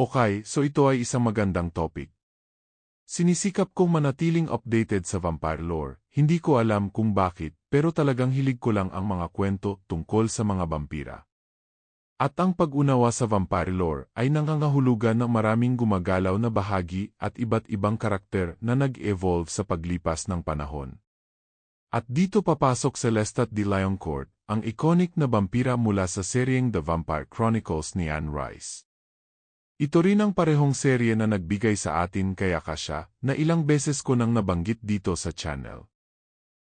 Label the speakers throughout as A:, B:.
A: Okay, so ito ay isang magandang topic. Sinisikap kong manatiling updated sa vampire lore, hindi ko alam kung bakit, pero talagang hilig ko lang ang mga kwento tungkol sa mga vampira. At ang pag-unawa sa vampire lore ay nangangahulugan ng maraming gumagalaw na bahagi at iba't ibang karakter na nag-evolve sa paglipas ng panahon. At dito papasok sa Lestat de Lioncourt, ang iconic na vampira mula sa seryeng The Vampire Chronicles ni Anne Rice. Ito rin ang parehong serye na nagbigay sa atin kaya kasya na ilang beses ko nang nabanggit dito sa channel.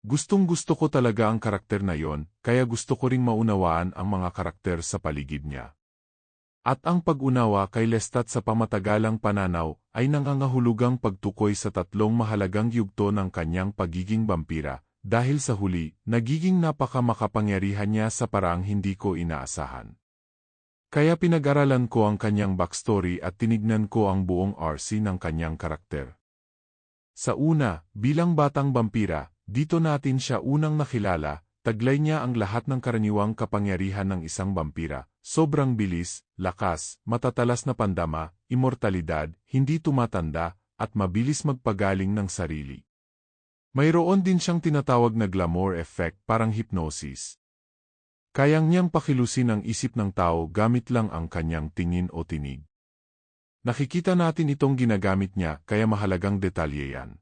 A: Gustong gusto ko talaga ang karakter na yon, kaya gusto ko ring maunawaan ang mga karakter sa paligid niya. At ang pag-unawa kay Lestat sa pamatagalang pananaw ay nangangahulugang pagtukoy sa tatlong mahalagang yugto ng kanyang pagiging vampira, dahil sa huli, nagiging napakamakapangyarihan niya sa paraang hindi ko inaasahan. Kaya pinag-aralan ko ang kanyang backstory at tinignan ko ang buong RC ng kanyang karakter. Sa una, bilang batang vampira, dito natin siya unang nakilala, taglay niya ang lahat ng karaniwang kapangyarihan ng isang vampira, sobrang bilis, lakas, matatalas na pandama, imortalidad, hindi tumatanda, at mabilis magpagaling ng sarili. Mayroon din siyang tinatawag na glamour effect parang hypnosis. Kayang niyang pakilusin ang isip ng tao gamit lang ang kanyang tingin o tinig. Nakikita natin itong ginagamit niya kaya mahalagang detalye yan.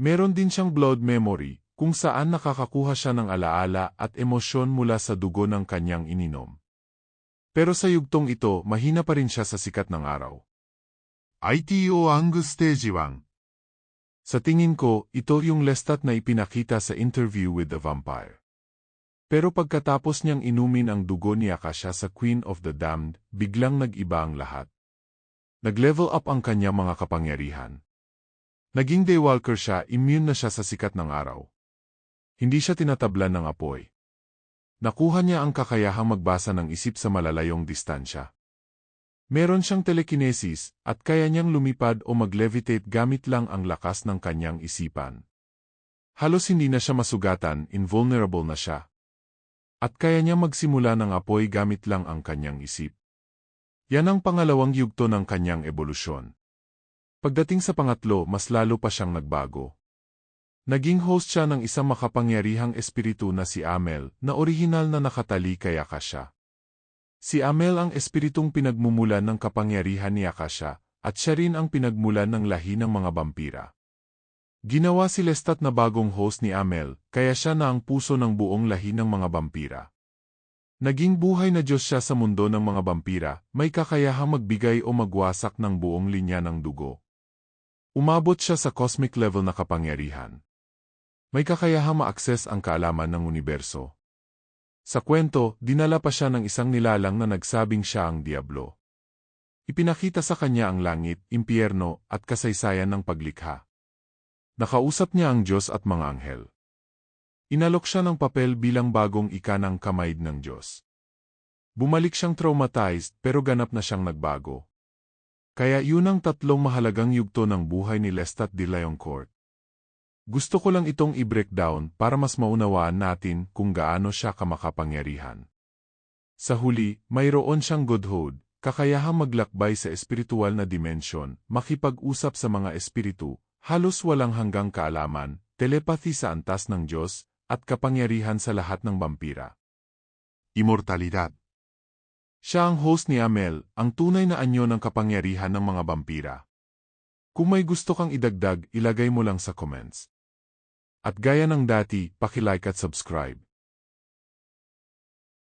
A: Meron din siyang blood memory, kung saan nakakakuha siya ng alaala at emosyon mula sa dugo ng kanyang ininom. Pero sa yugtong ito, mahina pa rin siya sa sikat ng araw. ITO Ang Stage 1 Sa tingin ko, ito yung lestat na ipinakita sa interview with the vampire. Pero pagkatapos niyang inumin ang dugo ni Akasha sa Queen of the Damned, biglang nag-iba ang lahat. Nag-level up ang kanyang mga kapangyarihan. Naging daywalker siya, immune na siya sa sikat ng araw. Hindi siya tinatablan ng apoy. Nakuha niya ang kakayahang magbasa ng isip sa malalayong distansya. Meron siyang telekinesis at kaya niyang lumipad o mag-levitate gamit lang ang lakas ng kanyang isipan. Halos hindi na siya masugatan, invulnerable na siya. At kaya niya magsimula ng apoy gamit lang ang kanyang isip. Yan ang pangalawang yugto ng kanyang ebolusyon. Pagdating sa pangatlo, mas lalo pa siyang nagbago. Naging host siya ng isang makapangyarihang espiritu na si Amel, na orihinal na nakatali kay Akasha. Si Amel ang espiritong pinagmumulan ng kapangyarihan ni Akasha, at siya rin ang pinagmulan ng lahi ng mga vampira. Ginawa si Lestat na bagong host ni Amel, kaya siya na ang puso ng buong lahi ng mga vampira. Naging buhay na Diyos siya sa mundo ng mga vampira, may kakayahang magbigay o magwasak ng buong linya ng dugo. Umabot siya sa cosmic level na kapangyarihan. May kakayahang ma-access ang kaalaman ng universo. Sa kwento, dinala pa siya ng isang nilalang na nagsabing siya ang Diablo. Ipinakita sa kanya ang langit, impyerno, at kasaysayan ng paglikha. Nakausap niya ang Diyos at mga anghel. Inalok siya ng papel bilang bagong ikanang kamay ng Diyos. Bumalik siyang traumatized pero ganap na siyang nagbago. Kaya yun ang tatlong mahalagang yugto ng buhay ni Lestat de Lioncourt. Gusto ko lang itong i-breakdown para mas maunawaan natin kung gaano siya kamakapangyarihan. Sa huli, mayroon siyang godhood, kakayahang maglakbay sa espiritual na dimensyon, makipag-usap sa mga espiritu, Halos walang hanggang kaalaman, telepathy sa antas ng Diyos, at kapangyarihan sa lahat ng vampira. Immortalidad Siya ang host ni Amel, ang tunay na anyo ng kapangyarihan ng mga vampira. Kung may gusto kang idagdag, ilagay mo lang sa comments. At gaya ng dati, pakilike at subscribe.